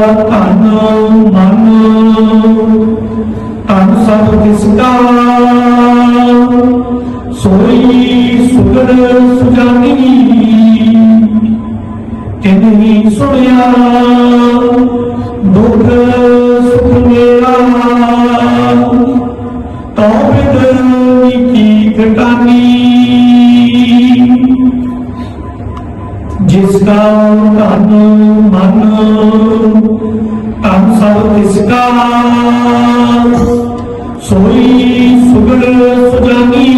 ਧਨ ਮਨ ਤਨ ਸਭ ਕਿਸ ਦਾ ਸੋਈ ਸੁਗੜ ਸੁਜਾਨੀ ਤਿਨਹੀ ਸੁਣਿਆ ਦੁੱਖ ਸੁਖ ਮੇਰਾ ਤੋ ਬਿਦ ਕੀ ਘਟਾਨੀ। ਜਿਸ ਦਾ ਧਨ ਮਨ ਤਨ ਸਭ ਤਿਸ ਦਾ ਸੋਈ ਸੁਗੜ ਸੁਜਾਨੀ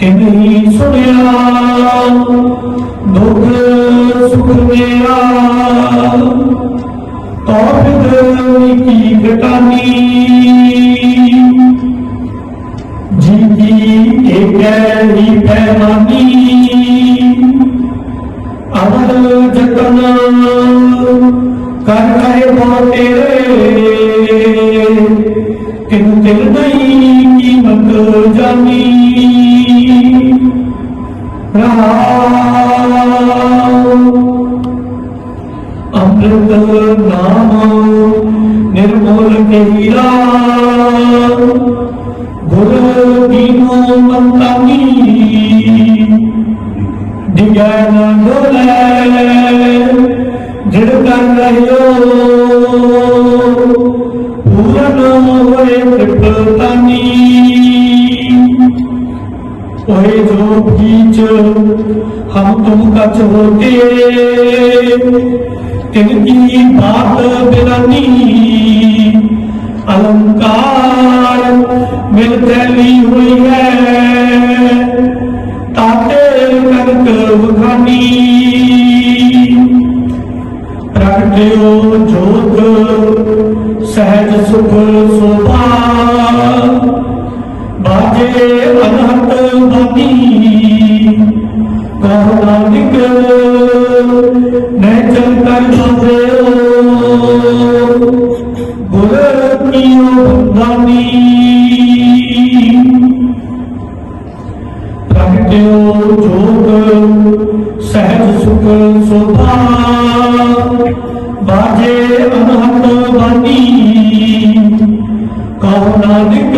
ਤਿਨਹੀ ਸੁਣਿਆ। ਦੁਖ ਸੁਖ ਮੇਰਾ ਤੋ ਬਿਦ ਕੀ ਘਟਾਨੀ ਜੀ ਏਕੈ ਹੀ ਪੈਮਾਨੀ ਅਵਰ ਜਤਨ ਕਰ ਕਰੇ ਬੋ ਤੇਰੇ ਤਿਨ ਤਿਨ ਨਹੀਂ ਕੀਮਤ ਜਾਨੀ। ਰਹਾਉ ਅੰਮ੍ਰਿਤ ਨਾਮ ਨਿਰਮੋਲ ਕੇਰਾ। ਗੁਰ الطويل ديانا دولة جھڑکن رہیو پورنو ہوئے تپلتانی اوے جو بیچ ہم تم کا چھوٹے تن کی بات अलंकार ਮਿਲ ਤੈਲੀ ਹੋਈ ਹੈ ਤਾਤੇ ਕਨਕ ਵਖਾਨੀ ਪ੍ਰਗਟਿਓ ਜੋਤ, ਸਹਿਜ ਸੁਖ ਸੋਭਾ। ਬਾਜੇ ਅਨਹਤ ਬਾਨੀ। ਕਹੋ ਨਾਨਕ ਨਹਿ ਚਲ ਕਰ ਸੋਭਿਓ ਗੁਰ ਕੀਓ ਬੰਦਾਨੀ ਪ੍ਰਗਟਿਓ ਸਹਿਜ ਸੁਖ ਸੋਭਾ। ਬਾਜੇ ਅਨਹਤ ਬਾਣੀ ਕਹੋ ਨਾਨਕ